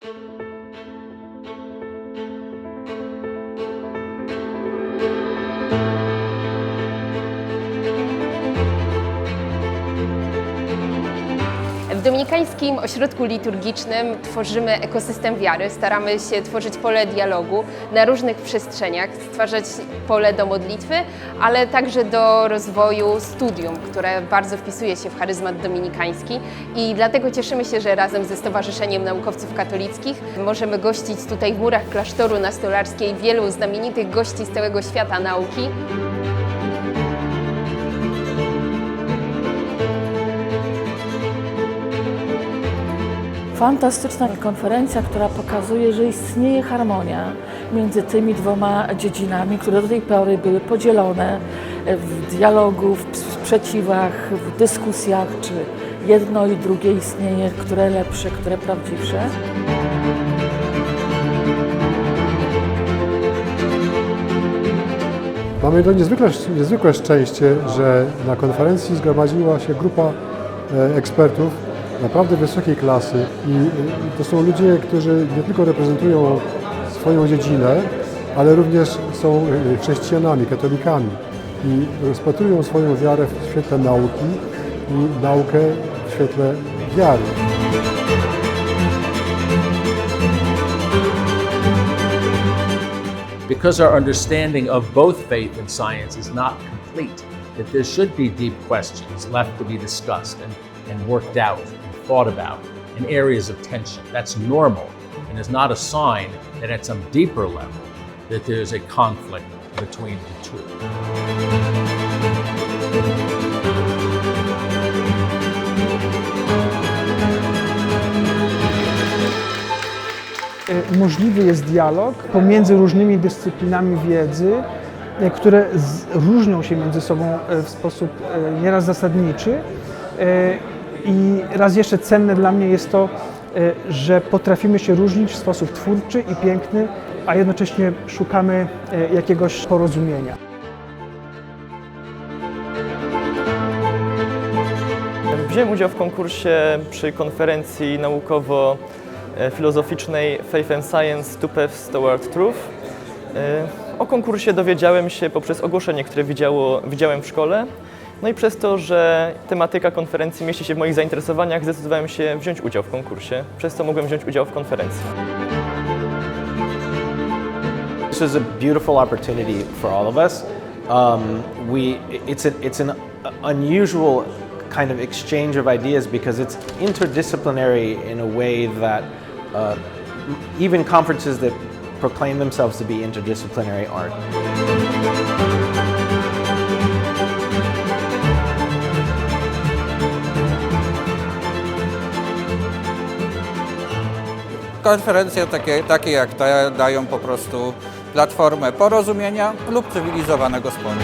W Dominikańskim Ośrodku Liturgicznym tworzymy ekosystem wiary, staramy się tworzyć pole dialogu na różnych przestrzeniach, stwarzać pole do modlitwy, ale także do rozwoju studium, które bardzo wpisuje się w charyzmat dominikański i dlatego cieszymy się, że razem ze Stowarzyszeniem Naukowców Katolickich możemy gościć tutaj w murach klasztoru na Stolarskiej wielu znamienitych gości z całego świata nauki. Fantastyczna konferencja, która pokazuje, że istnieje harmonia między tymi dwoma dziedzinami, które do tej pory były podzielone w dialogu, w sprzeciwach, w dyskusjach, czy jedno i drugie istnieje, które lepsze, które prawdziwsze. Mamy to niezwykle, niezwykłe szczęście, że na konferencji zgromadziła się grupa e, ekspertów naprawdę wysokiej klasy i to są ludzie, którzy nie tylko reprezentują swoją dziedzinę, ale również są e, chrześcijanami, katolikami i rozpatrują swoją wiarę w świetle nauki i naukę w świetle wiary. because our understanding of both faith and science is not complete, that there should be deep questions left to be discussed and, and worked out thought about in areas of tension. That's normal and is not a sign that at some deeper level that there's a conflict between the two. E, możliwy jest dialog pomiędzy różnymi dyscyplinami wiedzy, e, które różnią się między sobą e, w sposób nieraz zasadniczy. I raz jeszcze cenne dla mnie jest to, e, że potrafimy się różnić w sposób twórczy i piękny, a jednocześnie szukamy e, jakiegoś porozumienia. Wziąłem udział w konkursie przy konferencji naukowo-filozoficznej Faith and Science Two Paths Toward Truth. E, O konkursie dowiedziałem się poprzez ogłoszenie, które widziało, widziałem w szkole. No i przez to, że tematyka konferencji mieści się w moich zainteresowaniach, zdecydowałem się wziąć udział w konkursie. Przez to mogłem wziąć udział w konferencji. This is a beautiful opportunity for all of us. Um, we, it's, a, it's an unusual kind of exchange of ideas because it's interdisciplinary in a way that uh, even conferences that proclaim themselves to be interdisciplinary aren't. Konferencje takie, takie jak ta dają po prostu platformę porozumienia lub cywilizowanego sporu.